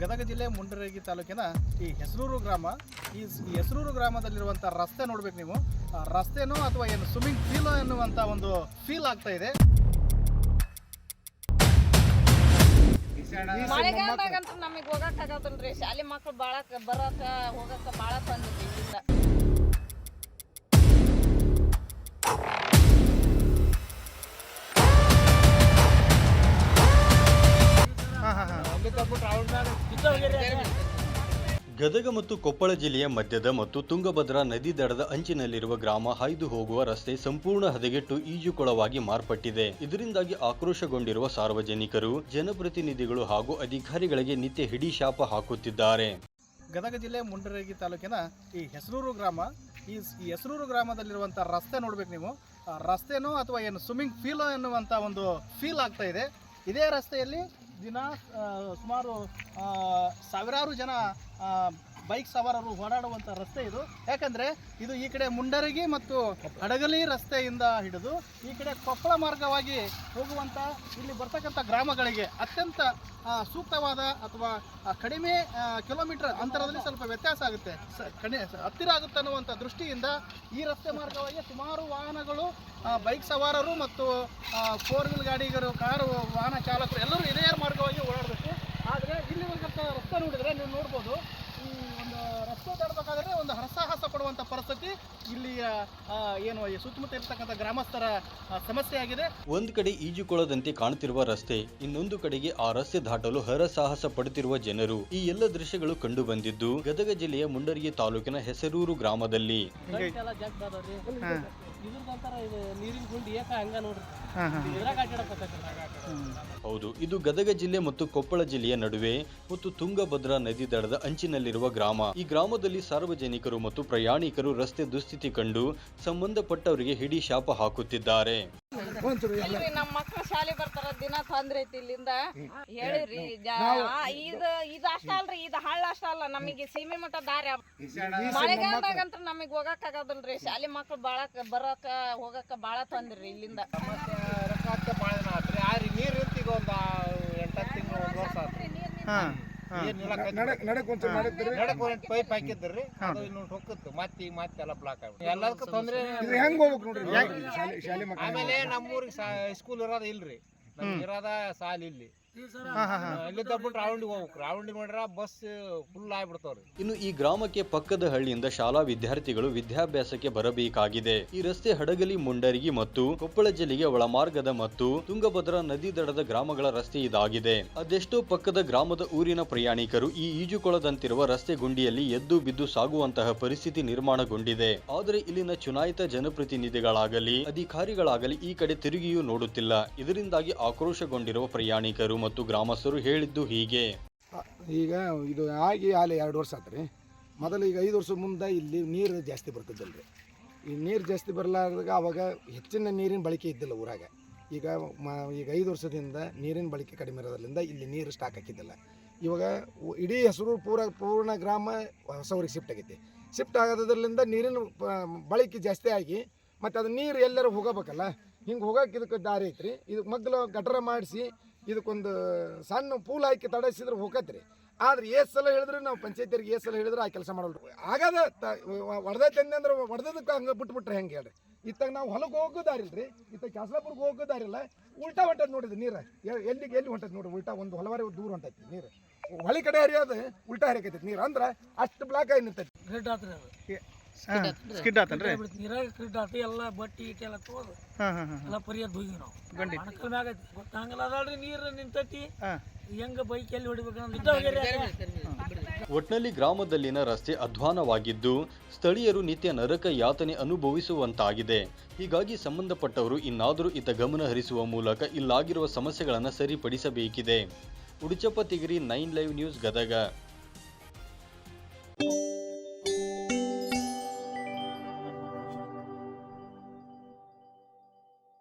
ಗದಗ ಜಿಲ್ಲೆ ಮುಂಡರಗಿ ತಾಲೂಕಿನ ಈ ಹೆಸರೂರು ಗ್ರಾಮ ಈ ಸ್- ಈ ಹೆಸರೂರು ಗ್ರಾಮದಲ್ಲಿರುವಂಥ ರಸ್ತೆ ನೋಡ್ಬೇಕು ನೀವು. ಆ ರಸ್ತೆನೋ ಅಥವಾ ಏನು ಸ್ವಿಮ್ಮಿಂಗ್ ಫೀಲೋ ಎನ್ನುವಂಥ ಒಂದು ಫೀಲ್ ಆಗ್ತಾ ಇದೆ. ಮಳೆಗಾಲದಾಗಂತೂ ನಮಗೆ ಹೋಗಕ್ ಆಗತ್ತಲ್ರಿ ಶಾಲೆ ಮಕ್ಳು ಬಾಳಕ್ ಬರಕ್ಕೆ ಹೋಗಕ್ಕೆ ಭಾಳ ತಂದ್ರಿ ಗದಗ ಮತ್ತು ಕೊಪ್ಪಳ ಜಿಲ್ಲೆಯ ಮಧ್ಯದ ಮತ್ತು ತುಂಗಭದ್ರಾ ನದಿ ದಡದ ಅಂಚಿನಲ್ಲಿರುವ ಗ್ರಾಮ ಹಾಯ್ದು ಹೋಗುವ ರಸ್ತೆ ಸಂಪೂರ್ಣ ಹದಗೆಟ್ಟು ಈಜುಕೊಳವಾಗಿ ಮಾರ್ಪಟ್ಟಿದೆ. ಇದರಿಂದಾಗಿ ಆಕ್ರೋಶಗೊಂಡಿರುವ ಸಾರ್ವಜನಿಕರು ಜನಪ್ರತಿನಿಧಿಗಳು ಹಾಗೂ ಅಧಿಕಾರಿಗಳಿಗೆ ನಿತ್ಯ ಹಿಡಿ ಶಾಪ ಹಾಕುತ್ತಿದ್ದಾರೆ. ಗದಗ ಜಿಲ್ಲೆ ಮುಂಡರಗಿ ತಾಲೂಕಿನ ಈ ಹೆಸರೂರು ಗ್ರಾಮ ಈ ಹೆಸರೂರು ಗ್ರಾಮದಲ್ಲಿರುವಂತಹ ರಸ್ತೆ ನೋಡ್ಬೇಕು ನೀವು. ಆ ರಸ್ತೆನೋ ಅಥವಾ ಏನು ಸ್ವಿಮ್ಮಿಂಗ್ ಫೀಲ್ ಎನ್ನುವಂಥ ಒಂದು ಫೀಲ್ ಆಗ್ತಾ ಇದೆ. ಇದೇ ರಸ್ತೆಯಲ್ಲಿ ದಿನ ಸುಮಾರು ಸಾವಿರಾರು ಜನ ಬೈಕ್ ಸವಾರರು ಓಡಾಡುವಂಥ ರಸ್ತೆ ಇದು. ಯಾಕಂದರೆ ಇದು ಈ ಕಡೆ ಮುಂಡರಗಿ ಮತ್ತು ಹಡಗಲಿ ರಸ್ತೆಯಿಂದ ಹಿಡಿದು ಈ ಕಡೆ ಕೊಪ್ಪಳ ಮಾರ್ಗವಾಗಿ ಹೋಗುವಂಥ ಇಲ್ಲಿ ಬರ್ತಕ್ಕಂಥ ಗ್ರಾಮಗಳಿಗೆ ಅತ್ಯಂತ ಸೂಕ್ತವಾದ ಅಥವಾ ಕಡಿಮೆ ಕಿಲೋಮೀಟರ್ ಅಂತರದಲ್ಲಿ ಸ್ವಲ್ಪ ವ್ಯತ್ಯಾಸ ಆಗುತ್ತೆ. ಹತ್ತಿರ ಆಗುತ್ತೆ ಅನ್ನುವಂಥ ದೃಷ್ಟಿಯಿಂದ ಈ ರಸ್ತೆ ಮಾರ್ಗವಾಗಿ ಸುಮಾರು ವಾಹನಗಳು ಬೈಕ್ ಸವಾರರು ಮತ್ತು ಫೋರ್ ವೀಲ್ ಗಾಡಿಗರು, ಕಾರು ವಾಹನ ಚಾಲಕರು ಎಲ್ಲರೂ ಇದೇ ಮಾರ್ಗವಾಗಿ ಓಡಾಡಬೇಕು ಆದರೆ ಇಲ್ಲಿ ಹೋಗಂಥ ರಸ್ತೆ ನೋಡಿದರೆ ನೀವು ನೋಡ್ಬೋದು ಈ ಒಂದು ರಸ್ತೆ ದಾಟಬೇಕಾದ್ರೆ ಒಂದು ಹರಸಾಹಸ ಪಡುವಂಥ ಪರಿಸ್ಥಿತಿ ಇಲ್ಲಿಯ ಏನು ಈ ಸುತ್ತಮುತ್ತ ಇರತಕ್ಕಂಥ ಗ್ರಾಮಸ್ಥರ ಸಮಸ್ಯೆ ಆಗಿದೆ. ಒಂದು ಕಡೆ ಈಜುಕೊಳ್ಳದಂತೆ ಕಾಣುತ್ತಿರುವ ರಸ್ತೆ ಇನ್ನೊಂದು ಕಡೆಗೆ ಆ ರಸ್ತೆ ದಾಟಲು ಹರಸಾಹಸ ಪಡುತ್ತಿರುವ ಜನರು. ಈ ಎಲ್ಲ ದೃಶ್ಯಗಳು ಕಂಡು ಬಂದಿದ್ದು ಗದಗ ಜಿಲ್ಲೆಯ ಮುಂಡರಗಿ ತಾಲೂಕಿನ ಹೆಸರೂರು ಗ್ರಾಮದಲ್ಲಿ. ನೀರಿನ ಗುಂಡಿ ಏಕ ಹಂಗ ನೋಡ್ರಿ. ಹೌದು ಇದು ಗದಗ ಜಿಲ್ಲೆ ಮತ್ತು ಕೊಪ್ಪಳ ಜಿಲ್ಲೆಯ ನಡುವೆ ಮತ್ತು ತುಂಗಭದ್ರಾ ನದಿ ದಡದ ಅಂಚಿನಲ್ಲಿರುವ ಗ್ರಾಮ. ಈ ಗ್ರಾಮದಲ್ಲಿ ಸಾರ್ವಜನಿಕರು ಮತ್ತು ಪ್ರಯಾಣಿಕರು ರಸ್ತೆ ದುಸ್ಥಿತಿ ಕಂಡು ಸಂಬಂಧಪಟ್ಟವರಿಗೆ ಹಿಡಿ ಶಾಪ ಹಾಕುತ್ತಿದ್ದಾರೆ. ನಮ್ಮ ಶಾಲೆ ದಿನ ತೊಂದ್ರೆ ಐತಿ ಇಲ್ಲಿಂದ ಹೇಳಿರಿ ಇದ ಇದ ಅಷ್ಟ ಅಲ್ರಿ ಇದು ಹಳ್ಳ ಅಷ್ಟ ಅಲ್ಲ ನಮಗೆ ಸೀಮೆ ಮಟ್ಟ ದಾರಿ ಮಳೆಗಾಲದಾಗಂತ ನಮಗ್ ನಮಗೆ ಹೋಗಕ್ ಆಗದಲ್ರಿ ಶಾಲೆ ಮಕ್ಳು ಬಾಳಕ್ ಬರಕ ಹೋಗಕ್ಕ ಬಾಳ ತಂದ್ರಿ ಇಲ್ಲಿಂದ. ನೀರು ಒಂದು ಎಂಟತ್ತು ತಿಂಗಳು ಒಂದು ವರ್ಷ ಆತ್ರಿ. ಪೈಪ್ ಹಾಕಿದ್ರಿ ಅದು ಇನ್ನೊಂದು ಹೊಕ್ಕತ್ತು. ಮತ್ತೆ ಈಗ ಮತ್ತೆ ಎಲ್ಲ ಬ್ಲಾಕ್ ಆಗ್ಬಿಟ್ಟು ಎಲ್ಲದಕ್ಕೂ ತೊಂದ್ರೆ ಹೆಂಗ್ ಹೋಗ್ಬೇಕು ನೋಡ್ರಿ? ಶಾಲೆ ಶಾಲೆ ಮಕ್ಕಳು ಆಮೇಲೆ ನಮ್ಮೂರಿಗೆ ಸ್ಕೂಲ್ ಇರೋದು ಇಲ್ರಿ. ನಮ್ಗೆ ಇರೋದ ಸಾಲ ಇಲ್ಲಿ ಇಲ್ಲಿ ತಪ್ಪಿಟ್ಟು ರೌಂಡಿಗೆ ಹೋಗ್ಬೇಕು ರೌಂಡಿಗೆ ನೋಡ್ರ ಬಸ್ ಫುಲ್ ಆಗ್ಬಿಡ್ತಾವ್ರಿ. ಇನ್ನು ಈ ಗ್ರಾಮಕ್ಕೆ ಪಕ್ಕದ ಹಳ್ಳಿಯಿಂದ ಶಾಲಾ ವಿದ್ಯಾರ್ಥಿಗಳು ವಿದ್ಯಾಭ್ಯಾಸಕ್ಕೆ ಬರಬೇಕಾಗಿದೆ. ಈ ರಸ್ತೆ ಹಡಗಲಿ ಮುಂಡರಿಗಿ ಮತ್ತು ಕೊಪ್ಪಳ ಜಿಲ್ಲೆಗೆ ಒಳಮಾರ್ಗದ ಮತ್ತು ತುಂಗಭದ್ರಾ ನದಿ ದಡದ ಗ್ರಾಮಗಳ ರಸ್ತೆ ಇದಾಗಿದೆ. ಅದೆಷ್ಟೋ ಪಕ್ಕದ ಗ್ರಾಮದ ಊರಿನ ಪ್ರಯಾಣಿಕರು ಈ ಈಜುಕೊಳದಂತಿರುವ ರಸ್ತೆ ಗುಂಡಿಯಲ್ಲಿ ಎದ್ದು ಬಿದ್ದು ಸಾಗುವಂತಹ ಪರಿಸ್ಥಿತಿ ನಿರ್ಮಾಣಗೊಂಡಿದೆ. ಆದರೆ ಇಲ್ಲಿನ ಚುನಾಯಿತ ಜನಪ್ರತಿನಿಧಿಗಳಾಗಲಿ ಅಧಿಕಾರಿಗಳಾಗಲಿ ಈ ಕಡೆ ತಿರುಗಿಯೂ ನೋಡುತ್ತಿಲ್ಲ. ಇದರಿಂದಾಗಿ ಆಕ್ರೋಶಗೊಂಡಿರುವ ಪ್ರಯಾಣಿಕರು ಮತ್ತು ಗ್ರಾಮಸ್ಥರು ಹೇಳಿದ್ದು ಹೀಗೆ. ಈಗ ಇದು ಆಗಿ ಆಲೆ ಎರಡು ವರ್ಷ ಆತ್ರಿ. ಮೊದಲು ಈಗ ಐದು ವರ್ಷ ಮುಂದೆ ಇಲ್ಲಿ ನೀರು ಜಾಸ್ತಿ ಬರ್ತಿದ್ದಲ್ರಿ ಈ ನೀರು ಜಾಸ್ತಿ ಬರಲಾರ್ದಾಗ ಅವಾಗ ಹೆಚ್ಚಿನ ನೀರಿನ ಬಳಕೆ ಇದ್ದಿಲ್ಲ ಊರಾಗ. ಈಗ ಮ, ಈಗ ಐದು ವರ್ಷದಿಂದ ನೀರಿನ ಬಳಕೆ ಕಡಿಮೆ ಇರೋದ್ರಿಂದ ಇಲ್ಲಿ ನೀರು ಸ್ಟಾಕ್ ಹಾಕಿದ್ದಿಲ್ಲ. ಇವಾಗ ಇಡೀ ಹೆಸರು ಪೂರ, ಪೂರ್ಣ ಗ್ರಾಮ ಹೊಸ ಊರಿಗೆ ಶಿಫ್ಟ್ ಆಗೈತಿ. ಶಿಫ್ಟ್ ಆಗೋದ್ರಿಂದ ನೀರಿನ ಬಳಕೆ ಜಾಸ್ತಿ ಆಗಿ ಮತ್ತು ಅದು ನೀರು ಎಲ್ಲರೂ ಹೋಗಬೇಕಲ್ಲ. ಹಿಂಗೆ ಹೋಗಕ್ಕೆ ಇದಕ್ಕೆ ದಾರಿ ಐತ್ರಿ. ಇದಕ್ಕೆ ಮೊದಲು ಗಟರ ಮಾಡಿಸಿ ಇದಕ್ಕೊಂದು ಸಣ್ಣ ಪೂಲ್ ಹಾಕಿ ತಡೆಸಿದ್ರೆ ಹೋಗತ್ರಿ. ಆದ್ರೆ ಏಸ್ ಸಲ ಹೇಳಿದ್ರೆ ನಾವು ಪಂಚಾಯತಿಯರಿಗೆ ಏಸ್ ಸಲ ಹೇಳಿದ್ರೆ ಆ ಕೆಲಸ ಮಾಡಲ್ರಿ. ಆಗದ ಹೊಡೆದೈತೆ ಅಂದ್ರೆ ಹೊಡೆದಕ್ಕೆ ಹಂಗೆ ಬಿಟ್ಬಿಟ್ರೆ ಹೆಂಗೆ ಹೇಳ್ರಿ? ಇತ್ತಾಗ ನಾವು ಹೊಲಕ್ಕೆ ಹೋಗೋದಾರಿಲ್ರಿ ದಾರಿ ಇತ್ತ ಕ್ಯಾಸ್ಲಾಪುರ್ಗೆ ಹೋಗೋದಾರಿಲ್ಲ ದಾರಿ ಉಲ್ಟಾ ಹೊಂಟದ್ ನೋಡಿದ್ರಿ ನೀರು. ಎಲ್ಲಿಗೆ ಎಲ್ಲಿ ಹೊಂಟದ ನೋಡ್ರಿ? ಉಲ್ಟಾ ಒಂದು ಹೊಲವಾರಿ ದೂರ ಹೊಂಟೈತಿ ನೀರು. ಹೊಳಿ ಕಡೆ ಹರಿಯೋದು ಉಲ್ಟಾ ಹರಿಯಕೈತಿ ನೀರು. ಅಂದ್ರೆ ಅಷ್ಟು ಬ್ಲಾಕ್ ಆಗಿ ನಿಂತೈತಿ ಸ್ಕಿಡ್ ಆತನ್ರಿ. ನೀರಾಗ ಕ್ರಿಡ್ ಆತು ಎಲ್ಲ ಬಟ್ಟಿ ಗಿಟ್ಟಿ ಎಲ್ಲ ತಗೋದು. ಹಾಂ ಹಾಂ ಹಾಂ ಎಲ್ಲ ಪರಿಯದ್ ಹೋಗಿ ನಾವು. ಗಂಡಿ. ಅಣಕಲ್ ಮ್ಯಾಗ ಐತಿ ಗೊತ್ತ ಅದಲ್ರಿ ನೀರು ನಿಂತೈತಿ. ಹಾಂ. ಹೆಂಗ ಬೈಕ್ ಎಲ್ಲಿ ಒಟ್ನಲ್ಲಿ ಗ್ರಾಮದಲ್ಲಿನ ರಸ್ತೆ ಅಧ್ವಾನವಾಗಿದ್ದು ಸ್ಥಳೀಯರು ನಿತ್ಯ ನರಕ ಯಾತನೆ ಅನುಭವಿಸುವಂತಾಗಿದೆ. ಹೀಗಾಗಿ ಸಂಬಂಧಪಟ್ಟವರು ಇನ್ನಾದರೂ ಇತ್ತ ಗಮನ ಹರಿಸುವ ಮೂಲಕ ಇಲ್ಲಾಗಿರುವ ಸಮಸ್ಯೆಗಳನ್ನು ಸರಿಪಡಿಸಬೇಕಿದೆ. Uduchappa Tigiri nine live news Gadag.